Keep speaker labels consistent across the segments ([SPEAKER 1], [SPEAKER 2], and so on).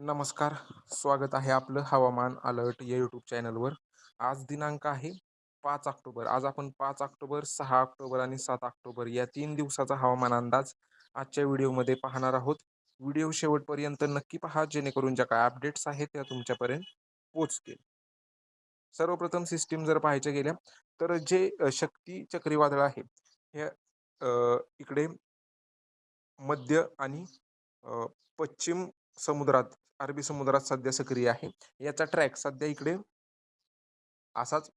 [SPEAKER 1] नमस्कार स्वागत आहे आपलं हवामान अलर्ट या यूट्यूब चॅनलवर. आज दिनांक आहे पाच ऑक्टोबर. आज आपण पाच ऑक्टोबर सहा ऑक्टोबर आणि सात ऑक्टोबर या तीन दिवसाचा हवामान अंदाज आजच्या व्हिडिओमध्ये पाहणार आहोत. व्हिडिओ शेवटपर्यंत नक्की पहा जेणेकरून ज्या काय अपडेट्स आहेत त्या तुमच्यापर्यंत पोचतील सर्वप्रथम सिस्टीम जर पाहायच्या गेल्या तर जे शक्ती चक्रीवादळ आहे हे इकडे मध्य आणि पश्चिम समुद्रात अरबी समुद्रात सध्या सक्रिय आहे. याचा ट्रॅक सध्या इकडे असाच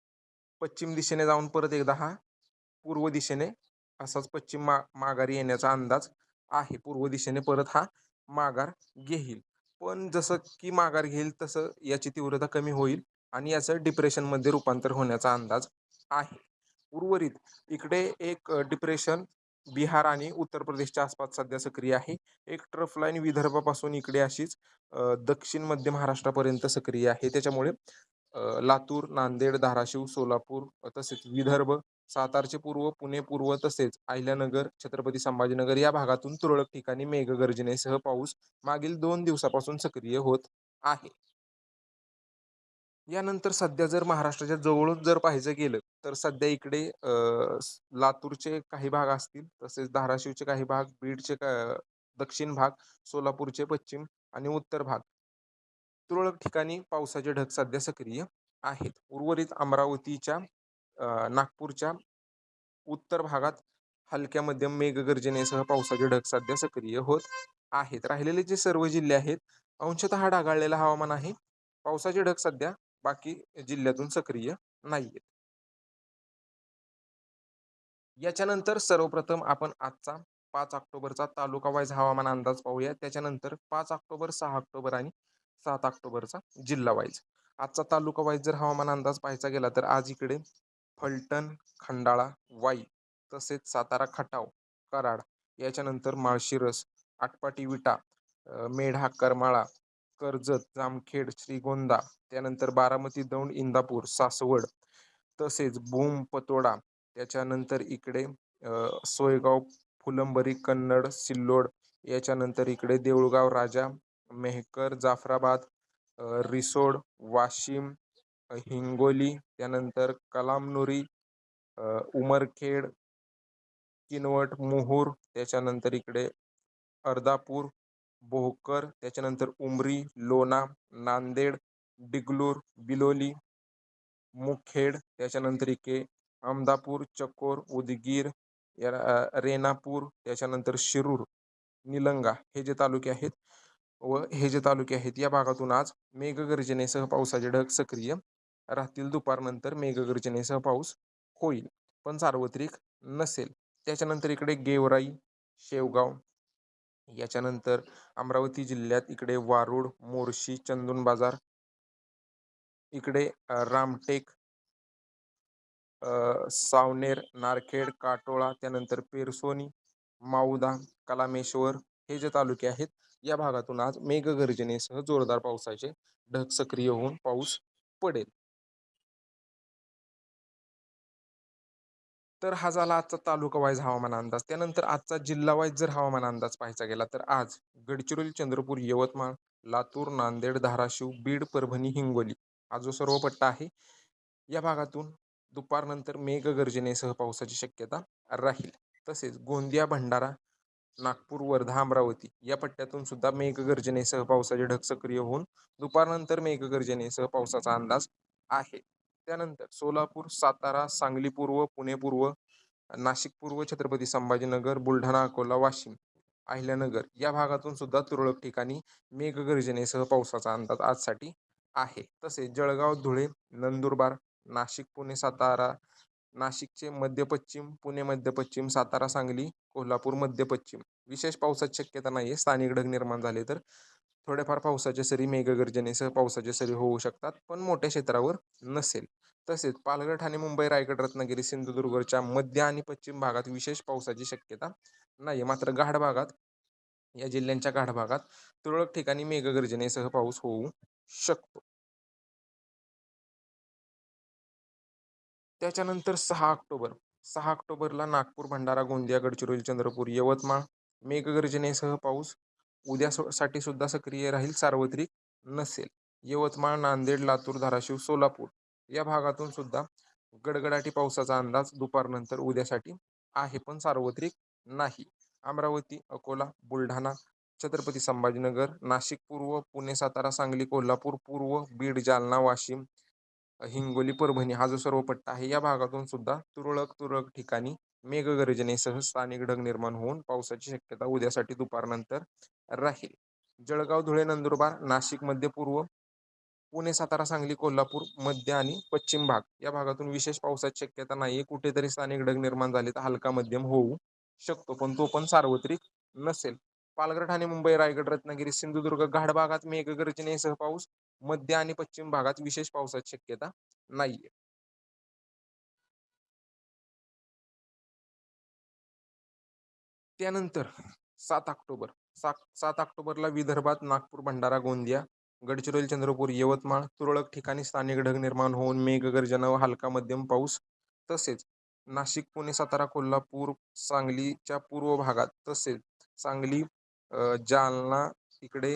[SPEAKER 1] पश्चिम दिशेने जाऊन परत एकदा हा पूर्व दिशेने असाच पश्चिम मा माघारी येण्याचा अंदाज आहे. पूर्व दिशेने परत हा माघार घेईल. पण जसं की माघार घेईल तसं याची तीव्रता कमी होईल आणि याचं डिप्रेशनमध्ये रूपांतर होण्याचा अंदाज आहे. उर्वरित इकडे एक डिप्रेशन बिहार आणि उत्तर प्रदेशच्या आसपास सध्या सक्रिय आहे. एक ट्रफ लाईन विदर्भापासून इकडे अशीच दक्षिण मध्य महाराष्ट्रापर्यंत सक्रिय आहे. त्याच्यामुळे लातूर नांदेड धाराशिव सोलापूर तसेच विदर्भ सातारचे पूर्व पुणे पूर्व तसेच अहिल्यानगर छत्रपती संभाजीनगर या भागातून तुरळक ठिकाणी मेघगर्जनेसह पाऊस मागील दोन दिवसापासून सक्रिय होत आहे. यानंतर सध्या जर महाराष्ट्राच्या जवळून जर पाहायचं गेलं तर सध्या इकडे लातूरचे काही भाग असतील तसेच धाराशिवचे काही भाग बीडचे का दक्षिण भाग सोलापूरचे पश्चिम आणि उत्तर भाग. तुरळक ठिकाणी पावसाचे ढग सध्या सक्रिय आहेत. उर्वरित अमरावतीच्या नागपूरच्या उत्तर भागात हलक्या मध्यम मेघगर्जनेसह पावसाचे ढग सध्या सक्रिय होत आहेत. राहिलेले जे सर्व जिल्हे आहेत अंशतः ढगाळलेलं हवामान आहे. पावसाचे ढग सध्या बाकी जिल्ह्यातून सक्रिय नाही आहेत याच्यानंतर सर्वप्रथम आपण आजचा पाच ऑक्टोबरचा तालुका वाईज हवामान अंदाज पाहूया. त्याच्यानंतर पाच ऑक्टोबर सहा ऑक्टोबर आणि सात ऑक्टोबरचा जिल्हा वाईज. आजचा तालुका वाईज जर हवामान अंदाज पाहायचा गेला तर आज इकडे फलटण खंडाळा वाई तसेच सातारा खटाव कराड याच्यानंतर माळशिरस आटपाटी विटा मेढा करमाळा कर्जत जामखेड श्रीगोंदा त्यानंतर बारामती दौंड इंदापूर सासवड तसेच भूम पतोडा त्याच्यानंतर इकडे सोयगाव फुलंबरी कन्नड सिल्लोड याच्यानंतर इकडे देऊळगाव राजा मेहकर जाफराबाद रिसोड वाशिम हिंगोली त्यानंतर कलामनुरी उमरखेड किनवट मोहूर त्याच्यानंतर इकडे अर्धापूर भोकर त्याच्यानंतर उमरी लोणा नांदेड डिगलूर बिलोली मुखेड त्याच्यानंतर इके अमदापूर चकोर उदगीर या रेणापूर त्याच्यानंतर शिरूर निलंगा हे जे तालुके आहेत व हे जे तालुके आहेत या भागातून आज मेघगर्जनेसह पावसाचे ढग सक्रिय राहतील. दुपारनंतर मेघगर्जनेसह पाऊस होईल पण सार्वत्रिक नसेल. त्याच्यानंतर इकडे गेवराई शेवगाव याच्यानंतर अमरावती जिल्ह्यात इकडे वारुड मोर्शी चंदून बाजार इकडे रामटेक सावनेर नारखेड काटोळा त्यानंतर पेरसोनी माऊदा कलामेश्वर हे जे तालुके आहेत या भागातून आज मेघगर्जनेसह जोरदार पावसाचे ढग सक्रिय होऊन पाऊस पडेल. तर हा झाला आजचा तालुका वाईज हवामान अंदाज. त्यानंतर आजचा जिल्हा वाईज जर हवामान अंदाज पाहायचा गेला तर आज गडचिरोली चंद्रपूर यवतमाळ लातूर नांदेड धाराशिव बीड परभणी हिंगोली हा जो सर्व पट्टा आहे या भागातून दुपारनंतर मेघगर्जनेसह पावसाची शक्यता राहील. तसेच गोंदिया भंडारा नागपूर वर्धा अमरावती या पट्ट्यातून सुद्धा मेघगर्जनेसह पावसाचे ढग सक्रिय होऊन दुपारनंतर मेघगर्जनेसह पावसाचा अंदाज आहे. त्यानंतर सोलापूर सातारा सांगली पूर्व पुणे पूर्व नाशिक पूर्व छत्रपती संभाजीनगर बुलढाणा अकोला वाशिम अहिल्यानगर या भागातून सुद्धा तुरळक ठिकाणी मेघगर्जनेसह पावसाचा अंदाज आजसाठी आहे. तसेच जळगाव धुळे नंदुरबार नाशिक पुणे सातारा नाशिकचे मध्य पश्चिम पुणे मध्य पश्चिम सातारा सांगली कोल्हापूर मध्य पश्चिम. विशेष पावसाची शक्यता नाही आहे स्थानिक ढग निर्माण झाले तर थोड्याफार पावसाच्या सरी मेघगर्जनेसह पावसाच्या सरी होऊ शकतात पण मोठ्या क्षेत्रावर नसेल. तसेच पालघर ठाणे मुंबई रायगड रत्नागिरी सिंधुदुर्गच्या मध्य आणि पश्चिम भागात विशेष पावसाची शक्यता नाही मात्र गाढ भागात या जिल्ह्यांच्या गाढ भागात तुरळक ठिकाणी मेघगर्जनेसह पाऊस होऊ शकतो. त्याच्यानंतर सहा ऑक्टोबर. सहा ऑक्टोबरला नागपूर भंडारा गोंदिया गडचिरोली चंद्रपूर यवतमाळ मेघगर्जनेसह पाऊस उद्या सो- साठी सुद्धा सक्रिय राहील सार्वत्रिक नसेल. यवतमाळ नांदेड लातूर धाराशिव सोलापूर या भागातून सुद्धा गडगडाटी पावसाचा अंदाज दुपारनंतर उद्यासाठी आहे पण सार्वत्रिक नाही. अमरावती अकोला बुलढाणा छत्रपती संभाजीनगर नाशिक पूर्व पुणे सातारा सांगली कोल्हापूर पूर्व बीड जालना वाशिम हिंगोली परभणी हा जो सर्व पट्टा आहे या भागातून सुद्धा तुरळक तुरळक ठिकाणी मेघगर्जनेसह स्थानिक ढग निर्माण होऊन पावसाची शक्यता उद्यासाठी दुपारनंतर राहील. जळगाव धुळे नंदुरबार नाशिक मध्य पूर्व पुणे सातारा सांगली कोल्हापूर मध्य आणि पश्चिम भाग या भागातून विशेष पावसाची शक्यता नाहीये. कुठेतरी स्थानिक ढग निर्माण झाले तर हलका मध्यम होऊ शकतो पण तो पण सार्वत्रिक नसेल. पालघर ठाणे मुंबई रायगड रत्नागिरी सिंधुदुर्ग घाट भागात मेघगर्जनेसह पाऊस मध्य आणि पश्चिम भागात विशेष पावसाची शक्यता नाहीये. त्यानंतर सात ऑक्टोबर सात सात ऑक्टोबरला विदर्भात नागपूर भंडारा गोंदिया गडचिरोली चंद्रपूर यवतमाळ तुरळक ठिकाणी स्थानिक ढग निर्माण होऊन मेघगर्जना व हलका मध्यम पाऊस तसेच नाशिक पुणे सातारा कोल्हापूर सांगलीच्या पूर्व भागात तसेच सांगली जालना इकडे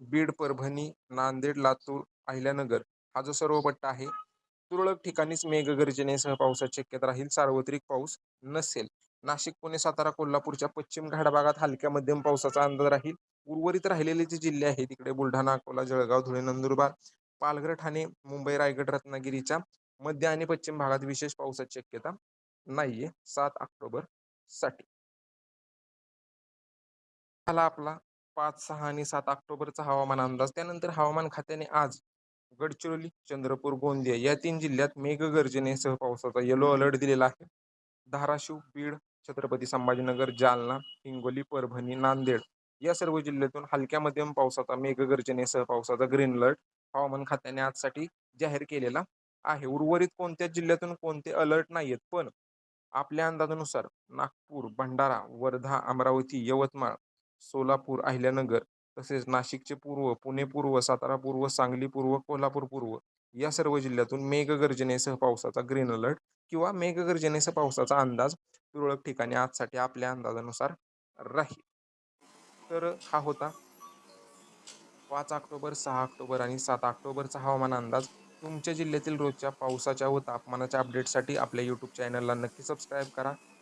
[SPEAKER 1] बीड परभणी नांदेड लातूर अहिल्यानगर हा जो सर्व पट्टा आहे तुरळक ठिकाणीच मेघगर्जनेसह पावसाची शक्यता राहील. सार्वत्रिक पाऊस नसेल. नाशिक पुणे सातारा कोल्हापूरच्या पश्चिम घाट भागात हलक्या मध्यम पावसाचा अंदाज राहील. उर्वरित राहिलेले जे जिल्हे आहेत तिकडे बुलढाणा अकोला जळगाव धुळे नंदुरबार पालघर ठाणे मुंबई रायगड रत्नागिरीच्या मध्य आणि पश्चिम भागात विशेष पावसाची शक्यता नाहीये. सात ऑक्टोबरसाठी झाला आपला पाच सहा आणि सात ऑक्टोबरचा हवामान अंदाज. त्यानंतर हवामान खात्याने आज गडचिरोली चंद्रपूर गोंदिया या तीन जिल्ह्यात मेघगर्जनेसह पावसाचा येलो अलर्ट दिलेला आहे. धाराशिव बीड छत्रपती संभाजीनगर जालना हिंगोली परभणी नांदेड या सर्व जिल्ह्यातून हलक्या मध्यम पावसाचा मेघगर्जनेसह पावसाचा ग्रीन अलर्ट हवामान खात्याने आजसाठी जाहीर केलेला आहे. उर्वरित कोणत्याच जिल्ह्यातून कोणते अलर्ट नाहीयेत? पण आपल्या अंदाजानुसार नागपूर भंडारा वर्धा अमरावती यवतमाळ सोलापूर अहिल्यानगर तसेच नाशिकचे पूर्व पुणे पूर्व सातारा पूर्व सांगली पूर्व कोल्हापूर पूर्व या सर्व जिल्ह्यातून मेघगर्जनेसह पावसाचा ग्रीन अलर्ट किंवा मेघगर्जनेसह पावसाचा अंदाज तुरळक ठिकाणी आजसाठी आपल्या अंदाजानुसार राहील. तर हा होता पाच ऑक्टोबर सहा ऑक्टोबर आणि सात ऑक्टोबरचा हवामान अंदाज. तुमच्या जिल्ह्यातील रोजच्या पावसाच्या व तापमानाच्या अपडेटसाठी आपल्या यूट्यूब चॅनलला नक्की सबस्क्राईब करा.